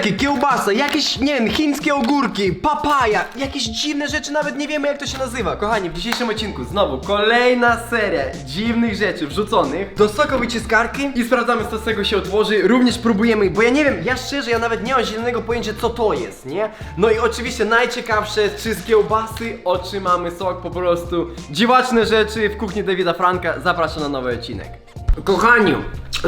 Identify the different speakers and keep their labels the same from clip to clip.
Speaker 1: kiełbasa, jakieś, nie wiem, chińskie ogórki, papaja, jakieś dziwne rzeczy, nawet nie wiemy jak to się nazywa. Kochani, w dzisiejszym odcinku znowu kolejna seria dziwnych rzeczy wrzuconych do soku wyciskarki i sprawdzamy co z tego się otworzy. Również próbujemy, bo ja nie wiem, ja szczerze, ja nawet nie mam zielonego pojęcia co to jest, nie? No i oczywiście najciekawsze, czy z kiełbasy otrzymamy sok, po prostu dziwaczne rzeczy w kuchni Davida Franka. Zapraszam na nowy odcinek. Kochani,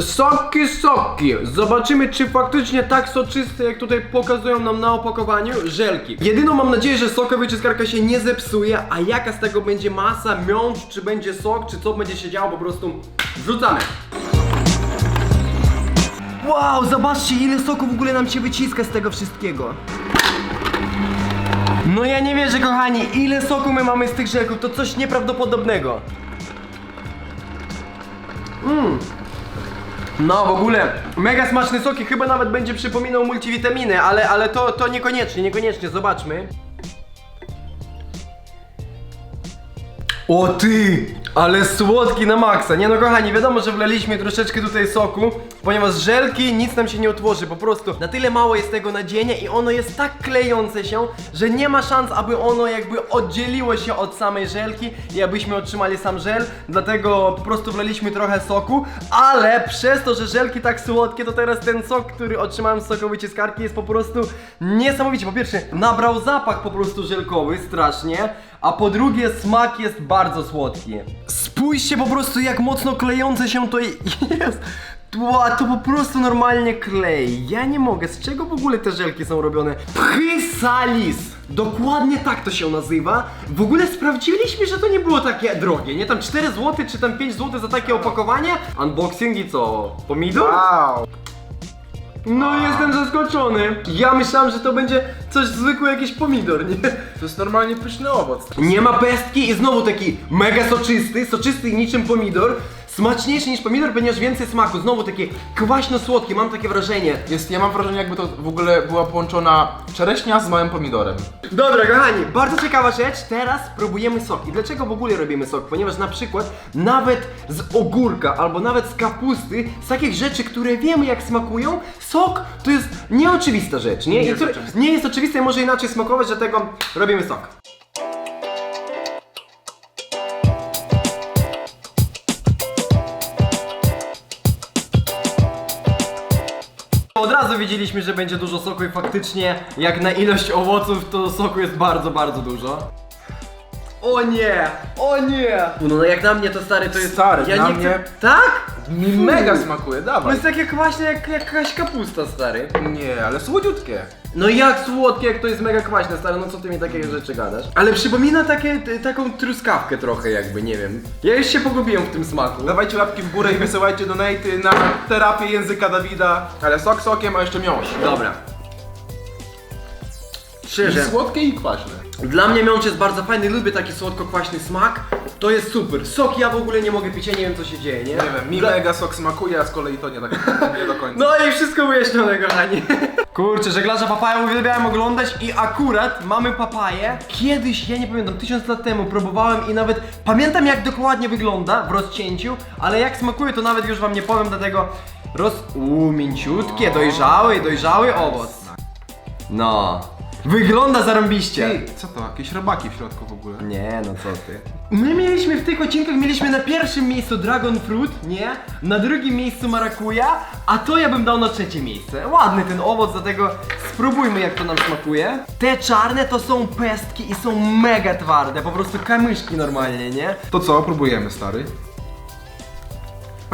Speaker 1: soki, soki. Zobaczymy, czy faktycznie tak soczyste, jak tutaj pokazują nam na opakowaniu, żelki. Jedyną mam nadzieję, że sokowa wyciskarka się nie zepsuje, a jaka z tego będzie masa, miącz, czy będzie sok, czy co będzie się działo, po prostu wrzucamy. Wow, zobaczcie ile soku w ogóle nam się wyciska z tego wszystkiego. No ja nie wierzę kochani, ile soku my mamy z tych żelków, to coś nieprawdopodobnego. Mmm. No w ogóle mega smaczny sok i chyba nawet będzie przypominał multivitaminy, ale, ale to, to niekoniecznie, niekoniecznie, zobaczmy. O ty! Ale słodki na maksa. Nie no kochani, wiadomo, że wlaliśmy troszeczkę tutaj soku, ponieważ żelki nic nam się nie utworzy, po prostu na tyle mało jest tego nadzienia i ono jest tak klejące się, że nie ma szans, aby ono jakby oddzieliło się od samej żelki i abyśmy otrzymali sam żel, dlatego po prostu wlaliśmy trochę soku, ale przez to, że żelki tak słodkie, to teraz ten sok, który otrzymałem z soku wyciskarki jest po prostu niesamowicie. Po pierwsze, nabrał zapach po prostu żelkowy strasznie, a po drugie smak jest bardzo słodki. Spójrzcie po prostu jak mocno klejące się to jest. Ła, to po prostu normalnie klei. Ja nie mogę. Z czego w ogóle te żelki są robione? Physalis! Dokładnie tak to się nazywa. W ogóle sprawdziliśmy, że to nie było takie drogie. Nie tam 4 zł czy tam 5 zł za takie opakowanie? Unboxing i co? Pomidor?
Speaker 2: Wow!
Speaker 1: No jestem zaskoczony. Ja myślałem, że to będzie coś zwykłe, jakiś pomidor, nie?
Speaker 2: To jest normalnie pyszny owoc.
Speaker 1: Nie ma pestki i znowu taki mega soczysty, soczysty niczym pomidor. Smaczniejszy niż pomidor, ponieważ więcej smaku. Znowu takie kwaśno-słodkie, mam takie wrażenie.
Speaker 2: Jest, ja mam wrażenie jakby to w ogóle była połączona czereśnia z małym pomidorem.
Speaker 1: Dobra, kochani, bardzo ciekawa rzecz. Teraz próbujemy sok. I dlaczego w ogóle robimy sok? Ponieważ na przykład nawet z ogórka albo nawet z kapusty, z takich rzeczy, które wiemy jak smakują, sok to jest nieoczywista rzecz, nie?
Speaker 2: Nie
Speaker 1: I
Speaker 2: jest
Speaker 1: które-
Speaker 2: oczywiste.
Speaker 1: nie jest oczywiste i może inaczej smakować, dlatego robimy sok. Od razu wiedzieliśmy, że będzie dużo soku i faktycznie jak na ilość owoców to soku jest bardzo, bardzo dużo. O nie! O nie! No, no jak na mnie to stary to jest...
Speaker 2: Stary,
Speaker 1: ja
Speaker 2: na
Speaker 1: nie
Speaker 2: mnie-
Speaker 1: chcę... Tak?
Speaker 2: Mi mega smakuje,
Speaker 1: To
Speaker 2: dawaj.
Speaker 1: jest takie kwaśne jak, jak jakaś kapusta stary.
Speaker 2: Nie, ale słodziutkie.
Speaker 1: No jak słodkie, jak to jest mega kwaśne, stary, no co ty mi takie rzeczy gadasz? Ale przypomina takie, t- taką truskawkę trochę jakby, nie wiem. Ja już się pogubiłem w tym smaku.
Speaker 2: Dawajcie łapki w górę i wysyłajcie donaty na terapię języka Dawida. Ale sok sokiem, a jeszcze miąższ.
Speaker 1: Dobra.
Speaker 2: I
Speaker 1: Szczerze,
Speaker 2: słodkie i kwaśne.
Speaker 1: dla mnie miącz jest bardzo fajny, lubię taki słodko-kwaśny smak. To jest super. Sok ja w ogóle nie mogę pić, ja nie wiem co się dzieje, nie?
Speaker 2: Nie wiem, mi
Speaker 1: Dla-
Speaker 2: mega sok smakuje, a z kolei to nie tak nie do końca.
Speaker 1: No i wszystko wyjaśnione, kochani. Kurczę, żeglarza papaja uwielbiałem oglądać i akurat mamy papaję. Kiedyś, ja nie pamiętam, tysiąc lat temu próbowałem i nawet pamiętam jak dokładnie wygląda w rozcięciu, ale jak smakuje to nawet już wam nie powiem, dlatego roz... Uuu, mięciutkie, dojrzały, dojrzały owoc. No. Wygląda zarąbiście.
Speaker 2: Ej, co to? Jakieś robaki w środku w ogóle.
Speaker 1: Nie, no co ty. My mieliśmy w tych odcinkach, mieliśmy na pierwszym miejscu Dragon Fruit, nie? Na drugim miejscu Marakuja, a to ja bym dał na trzecie miejsce. Ładny ten owoc, dlatego spróbujmy jak to nam smakuje. Te czarne to są pestki i są mega twarde, po prostu kamyszki normalnie, nie?
Speaker 2: To co, próbujemy stary?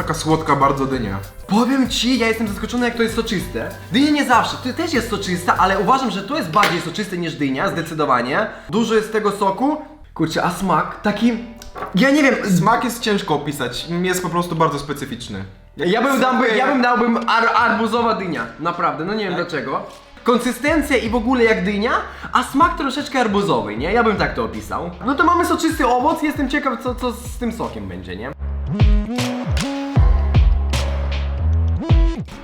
Speaker 2: Taka słodka bardzo dynia.
Speaker 1: Powiem ci, ja jestem zaskoczony jak to jest soczyste. Dynia nie zawsze, to też jest soczysta, ale uważam, że to jest bardziej soczyste niż dynia, zdecydowanie. Dużo jest tego soku. Kurczę, a smak taki... Ja nie wiem,
Speaker 2: Smak jest ciężko opisać, jest po prostu bardzo specyficzny.
Speaker 1: Ja bym, dałby, ja bym dałbym ar, arbuzowa dynia, naprawdę, no nie wiem dlaczego. Konsystencja i w ogóle jak dynia, a smak troszeczkę arbuzowy, nie? Ja bym tak to opisał. No to mamy soczysty owoc, jestem ciekaw co, co z tym sokiem będzie, nie?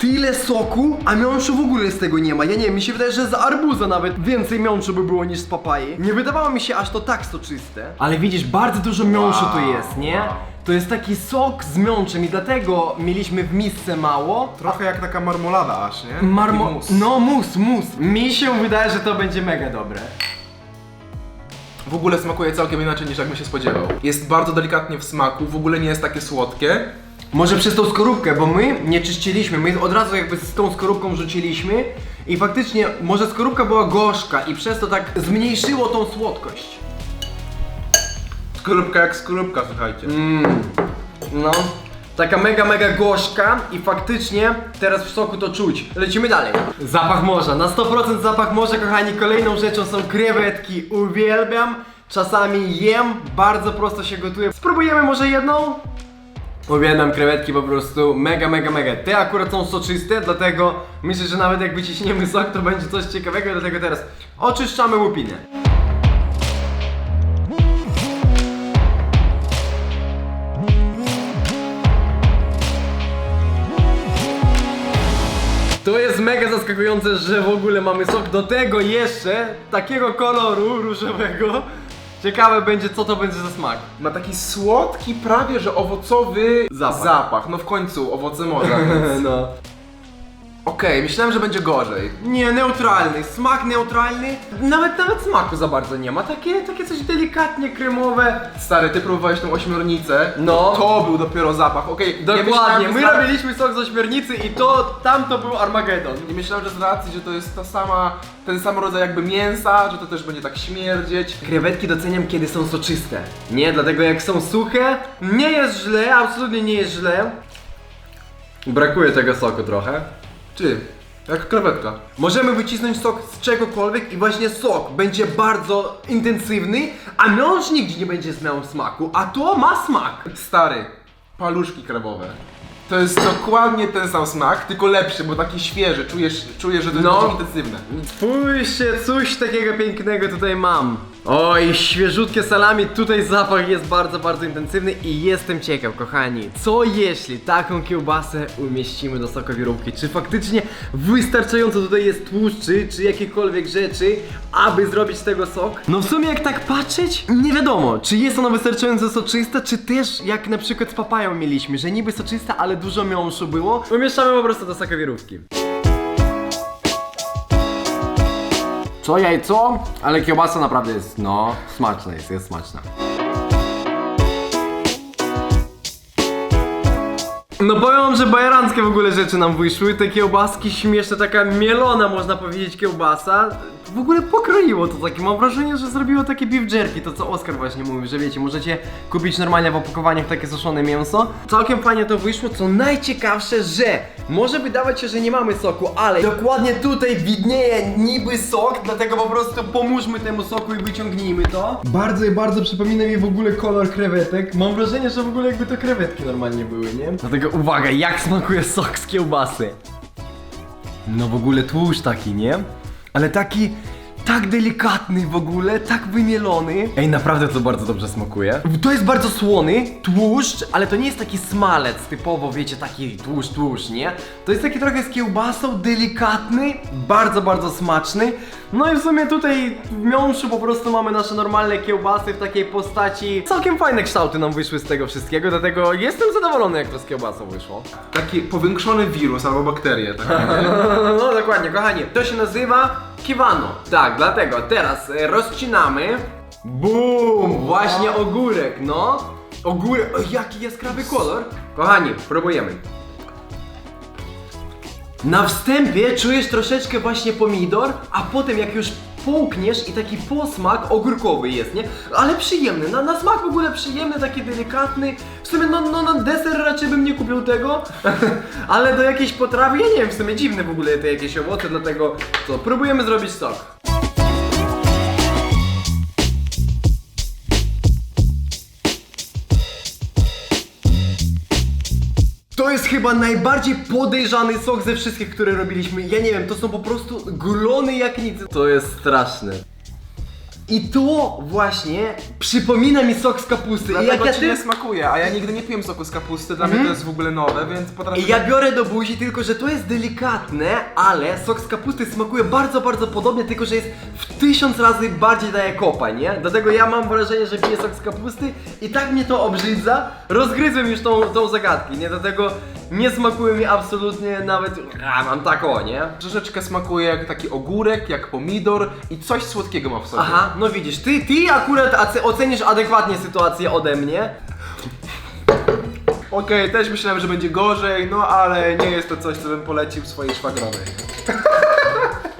Speaker 1: Tyle soku, a miąższu w ogóle z tego nie ma. Ja nie wiem, mi się wydaje, że z arbuza nawet więcej miąższu by było niż z papai. Nie wydawało mi się aż to tak soczyste. Ale widzisz, bardzo dużo miąższu tu jest, nie? To jest taki sok z miączem i dlatego mieliśmy w misce mało.
Speaker 2: Trochę jak taka marmolada aż, nie?
Speaker 1: Marmo...
Speaker 2: Taki mus.
Speaker 1: No mus, mus. Mi się wydaje, że to będzie mega dobre.
Speaker 2: W ogóle smakuje całkiem inaczej niż jak bym się spodziewał. Jest bardzo delikatnie w smaku, w ogóle nie jest takie słodkie.
Speaker 1: Może przez tą skorupkę, bo my nie czyściliśmy, my od razu jakby z tą skorupką rzuciliśmy i faktycznie może skorupka była gorzka i przez to tak zmniejszyło tą słodkość.
Speaker 2: Skorupka jak skorupka, słuchajcie.
Speaker 1: Mmm, no. Taka mega, mega gorzka i faktycznie teraz w soku to czuć. Lecimy dalej. Zapach morza, na 100% zapach morza, kochani. Kolejną rzeczą są krewetki. Uwielbiam, czasami jem, bardzo prosto się gotuje. Spróbujemy może jedną? Uwielbiam krewetki po prostu, mega, mega, mega. Te akurat są soczyste, dlatego myślę, że nawet jak wyciśniemy sok, to będzie coś ciekawego, dlatego teraz oczyszczamy łupinę. To jest mega zaskakujące, że w ogóle mamy sok do tego jeszcze takiego koloru różowego. Ciekawe będzie co to będzie za smak.
Speaker 2: Ma taki słodki, prawie że owocowy
Speaker 1: Zapach.
Speaker 2: No w końcu owoce morza. więc-
Speaker 1: No.
Speaker 2: Okej, myślałem, że będzie gorzej.
Speaker 1: Nie, neutralny, smak neutralny. Nawet nawet smaku za bardzo nie ma. Takie, takie coś delikatnie kremowe.
Speaker 2: Stary, ty próbowałeś tą ośmiornicę.
Speaker 1: No.
Speaker 2: To był dopiero zapach. Okej, nie
Speaker 1: Dokładnie,
Speaker 2: myślałem,
Speaker 1: my
Speaker 2: że
Speaker 1: robiliśmy sok z ośmiornicy i to tam to był Armagedon.
Speaker 2: Nie myślałem, że z racji, że to jest ta sama, ten sam rodzaj jakby mięsa, że to też będzie tak śmierdzieć.
Speaker 1: Krewetki doceniam, kiedy są soczyste. Nie, dlatego jak są suche, nie jest źle, absolutnie nie jest źle. Brakuje tego soku trochę.
Speaker 2: Ty, jak krewetka.
Speaker 1: Możemy wycisnąć sok z czegokolwiek i właśnie sok będzie bardzo intensywny, a miąższ nigdzie nie będzie miał smaku, a to ma smak.
Speaker 2: Stary, paluszki krabowe. To jest dokładnie ten sam smak, tylko lepszy, bo taki świeży. Czujesz, czujesz że to jest
Speaker 1: No.
Speaker 2: bardziej intensywne.
Speaker 1: Spójrzcie, coś takiego pięknego tutaj mam. Oj, świeżutkie salami, tutaj zapach jest bardzo, bardzo intensywny i jestem ciekaw, kochani, co jeśli taką kiełbasę umieścimy do sokowirówki? Czy faktycznie wystarczająco tutaj jest tłuszczy, czy jakiekolwiek rzeczy, aby zrobić z tego sok? No w sumie jak tak patrzeć, nie wiadomo, czy jest ona wystarczająco soczysta, czy też jak na przykład z papają mieliśmy, że niby soczysta, ale dużo miąższu było. Umieszczamy po prostu do sokowirówki. Co jajco, ale kiełbasa naprawdę jest, no, smaczna jest, jest smaczna. No powiem wam, że bajeranckie w ogóle rzeczy nam wyszły, te kiełbaski śmieszne, taka mielona można powiedzieć kiełbasa. W ogóle pokroiło to takie, mam wrażenie, że zrobiło takie beef jerky, to co Oskar właśnie mówił, że wiecie, możecie kupić normalnie w opakowaniach takie suszone mięso. Całkiem fajnie to wyszło, co najciekawsze, że może wydawać się, że nie mamy soku, ale dokładnie tutaj widnieje niby sok, dlatego po prostu pomóżmy temu soku i wyciągnijmy to. Bardzo i bardzo przypomina mi w ogóle kolor krewetek. Mam wrażenie, że w ogóle jakby to krewetki normalnie były, nie? Dlatego uwaga, jak smakuje sok z kiełbasy. No w ogóle tłuszcz taki, nie? Ale taki tak delikatny w ogóle, tak wymielony. Ej, naprawdę to bardzo dobrze smakuje. To jest bardzo słony tłuszcz, ale to nie jest taki smalec typowo, wiecie, taki tłuszcz, tłuszcz, nie? To jest taki trochę z kiełbasą, delikatny, bardzo, bardzo smaczny. No i w sumie tutaj w miąższu po prostu mamy nasze normalne kiełbasy w takiej postaci. Całkiem fajne kształty nam wyszły z tego wszystkiego, dlatego jestem zadowolony jak to z kiełbasą wyszło.
Speaker 2: Taki powiększony wirus albo bakterie. Tak, nie?
Speaker 1: No dokładnie, kochani, to się nazywa kiwano. Tak, dlatego teraz e, rozcinamy. Bum! Właśnie ogórek, no. Ogórek, o, jaki jaskrawy kolor. Kochani, próbujemy. Na wstępie czujesz troszeczkę właśnie pomidor, a potem jak już połkniesz i taki posmak ogórkowy jest, nie? Ale przyjemny, na, na smak w ogóle przyjemny, taki delikatny. W sumie no, no na deser raczej bym nie kupił tego, ale do jakiejś potrawy, ja nie wiem, w sumie dziwne w ogóle te jakieś owoce, dlatego co, próbujemy zrobić sok. To jest chyba najbardziej podejrzany sok ze wszystkich, które robiliśmy. Ja nie wiem, to są po prostu glony jak nic. To jest straszne. I to właśnie przypomina mi sok z kapusty. I
Speaker 2: Dlatego
Speaker 1: jak ja
Speaker 2: ci
Speaker 1: ty...
Speaker 2: nie smakuje, a ja nigdy nie piłem soku z kapusty, dla mnie to jest w ogóle nowe, więc potrafię...
Speaker 1: I ja biorę do buzi, tylko że to jest delikatne, ale sok z kapusty smakuje bardzo, bardzo podobnie, tylko że jest w tysiąc razy bardziej daje kopa, nie? Dlatego ja mam wrażenie, że piję sok z kapusty i tak mnie to obrzydza. Rozgryzłem już tą, tą zagadkę, nie? Dlatego nie smakuje mi absolutnie nawet... A, mam tak o, nie?
Speaker 2: Troszeczkę smakuje jak taki ogórek, jak pomidor i coś słodkiego ma w sobie.
Speaker 1: Aha, no widzisz, ty, ty akurat ace- ocenisz adekwatnie sytuację ode mnie.
Speaker 2: Okej, też myślałem, że będzie gorzej, no ale nie jest to coś, co bym polecił swojej szwagrowej.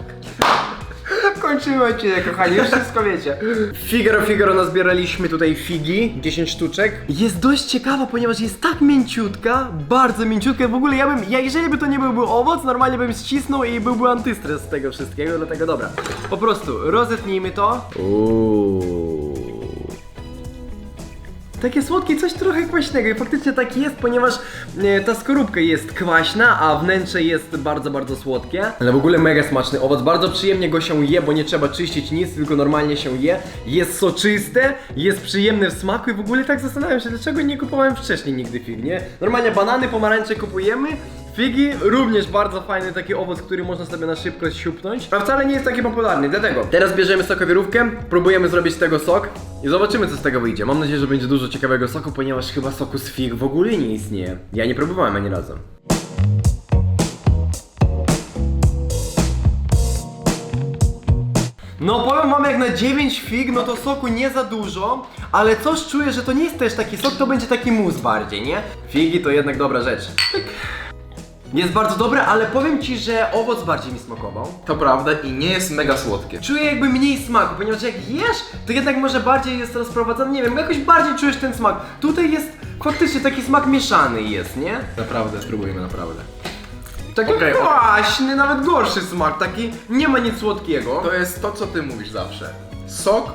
Speaker 1: Kończymy odcinek, kochani, już wszystko wiecie. Figaro, Figaro, nazbieraliśmy tutaj figi, 10 sztuczek. Jest dość ciekawa, ponieważ jest tak mięciutka, bardzo mięciutka. W ogóle ja bym, ja, jeżeli by to nie byłby owoc, normalnie bym ścisnął i byłby antystres z tego wszystkiego, dlatego dobra. Po prostu rozetnijmy to. Takie słodkie, coś trochę kwaśnego i faktycznie tak jest, ponieważ e, ta skorupka jest kwaśna, a wnętrze jest bardzo, bardzo słodkie. Ale w ogóle mega smaczny owoc, bardzo przyjemnie go się je, bo nie trzeba czyścić nic, tylko normalnie się je. Jest soczyste, jest przyjemny w smaku i w ogóle tak zastanawiam się, dlaczego nie kupowałem wcześniej nigdy fig, nie? Normalnie banany, pomarańcze kupujemy, Figi również bardzo fajny taki owoc, który można sobie na szybko siupnąć, a wcale nie jest taki popularny, dlatego teraz bierzemy sokowirówkę, próbujemy zrobić z tego sok i zobaczymy co z tego wyjdzie. Mam nadzieję, że będzie dużo ciekawego soku, ponieważ chyba soku z fig w ogóle nie istnieje. Ja nie próbowałem ani razu. No powiem wam jak na 9 fig, no to soku nie za dużo, ale coś czuję, że to nie jest też taki sok, to będzie taki mus bardziej, nie? Figi to jednak dobra rzecz. Jest bardzo dobre, ale powiem ci, że owoc bardziej mi smakował.
Speaker 2: To prawda i nie jest mega słodkie.
Speaker 1: Czuję jakby mniej smaku, ponieważ jak jesz, to jednak może bardziej jest rozprowadzony, nie wiem, jakoś bardziej czujesz ten smak. Tutaj jest faktycznie taki smak mieszany jest, nie?
Speaker 2: Naprawdę, spróbujmy naprawdę.
Speaker 1: Taki
Speaker 2: Okej,
Speaker 1: kwaśny, nawet gorszy smak, taki nie ma nic słodkiego.
Speaker 2: To jest to, co ty mówisz zawsze. Sok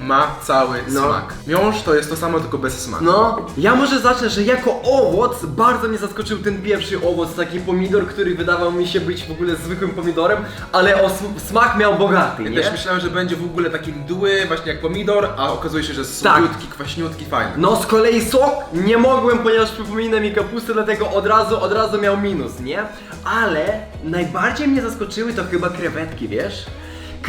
Speaker 2: ma cały
Speaker 1: No.
Speaker 2: smak. Miąższ to jest to samo, tylko bez smaku.
Speaker 1: No, ja może zacznę, że jako owoc bardzo mnie zaskoczył ten pierwszy owoc, taki pomidor, który wydawał mi się być w ogóle zwykłym pomidorem, ale o sm- smak miał bogaty,
Speaker 2: Ja
Speaker 1: nie?
Speaker 2: też myślałem, że będzie w ogóle taki mdły, właśnie jak pomidor, a okazuje się, że jest
Speaker 1: Tak.
Speaker 2: słodziutki, kwaśniutki, fajny.
Speaker 1: No z kolei sok nie mogłem, ponieważ przypomina mi kapustę, dlatego od razu, od razu miał minus, nie? Ale najbardziej mnie zaskoczyły to chyba krewetki, wiesz?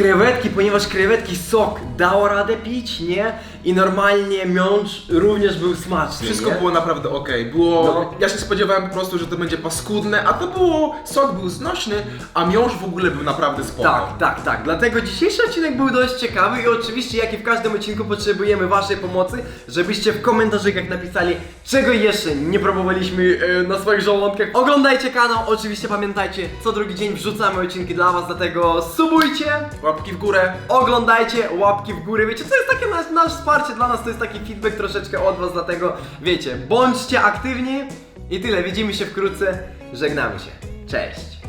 Speaker 1: Krewetki, ponieważ krewetki sok dało radę pić, nie? I normalnie miącz również był smaczny,
Speaker 2: Wszystko
Speaker 1: nie?
Speaker 2: było naprawdę ok. Było.
Speaker 1: No.
Speaker 2: Ja się spodziewałem po prostu, że to będzie paskudne, a to było. Sok był znośny, a miąższ w ogóle był naprawdę spoko.
Speaker 1: Tak, tak, tak. Dlatego dzisiejszy odcinek był dość ciekawy i oczywiście jak i w każdym odcinku potrzebujemy waszej pomocy, żebyście w komentarzykach napisali, czego jeszcze nie próbowaliśmy e, na swoich żołądkach. Oglądajcie kanał, oczywiście pamiętajcie, co drugi dzień wrzucamy odcinki dla was, dlatego subujcie,
Speaker 2: Łapki w górę.
Speaker 1: oglądajcie, łapki w górę, wiecie, to jest takie nasz, nasz wsparcie dla nas, to jest taki feedback troszeczkę od was, dlatego wiecie, bądźcie aktywni. I tyle, widzimy się wkrótce, żegnamy się, cześć!